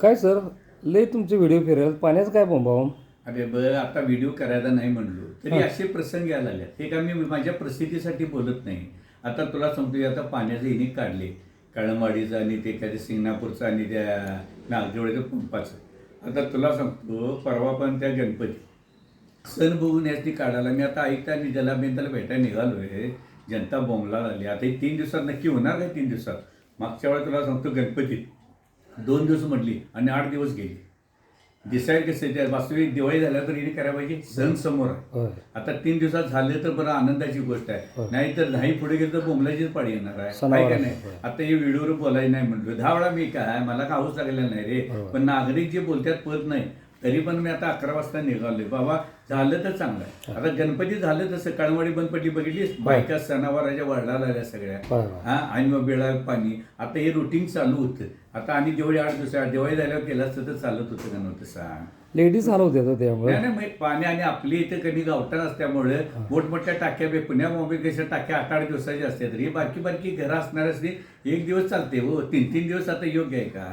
काय सर? लय तुमचे व्हिडिओ फिरेल पाण्याचं काय बोंबावून अरे बरं आता व्हिडिओ करायला नाही म्हणलो. तरी असे प्रसंग यायला लागले हे का मी माझ्या प्रसिद्धीसाठी बोलत नाही. आता तुला सांगतो आता पाण्याचं इनिक काढले. कळमवाडीचं आणि ते काय सिंगणापूरचं आणि त्या नागदेवळ्याच्या पंपाचं. आता तुला सांगतो परवा पण त्या गणपती. सण बघून याची काढायला. मी आता ऐकता आणि जलाबेंदाला भेटायला निघालोय जनता बोंबला लागली आता हे तीन दिवसात नक्की होणार काय तीन दिवसात? मागच्या वेळेला तुला सांगतो गणपती. दोन दिवस म्हटली आणि आठ दिवस गेली दिसायला कसं त्या वास्तविक दिवाळी झाल्या तर हिने करायला पाहिजे सण समोर आहे आता तीन दिवसात झाले तर बरं आनंदाची गोष्ट आहे. नाही तर नाही पुढे गेलं तर बोंबलाचीच पाडी येणार आहे काय का आहे. नाही. आता हे व्हिडिओवर बोलायला नाही म्हणलो दहा वेळा मी काय मला का हाऊस लागलेला नाही रे. पण नागरिक जे बोलतात पद नाही तरी पण मी आता अकरा वाजता निघालोय. बाबा झालं तर चांगलं. आहे आता गणपती झालं तसं कळमवाडी बनपट्टी बघितलीस? बायका सणावाराच्या वळला आल्या सगळ्या. हा आणि मग वेळा पाणी. आता हे रुटीन चालू होतं. आता आणि दिवाळी आठ दिवस दिवाळी झाल्यावर केलं असतं तर चालत होतं का नव्हतं सांग. लेडीज तो त्यामुळे. नाही पाणी आणि आपली इथे कधी गावठाण असल्यामुळे मोठमोठ्या टाक्या बे पुण्या मुंबई कशा टाक्या आठ आठ दिवसाच्या असतात. ही बारकी बारकी घरं असणार असते एक दिवस चालते हो. तीन तीन दिवस आता योग्य आहे का?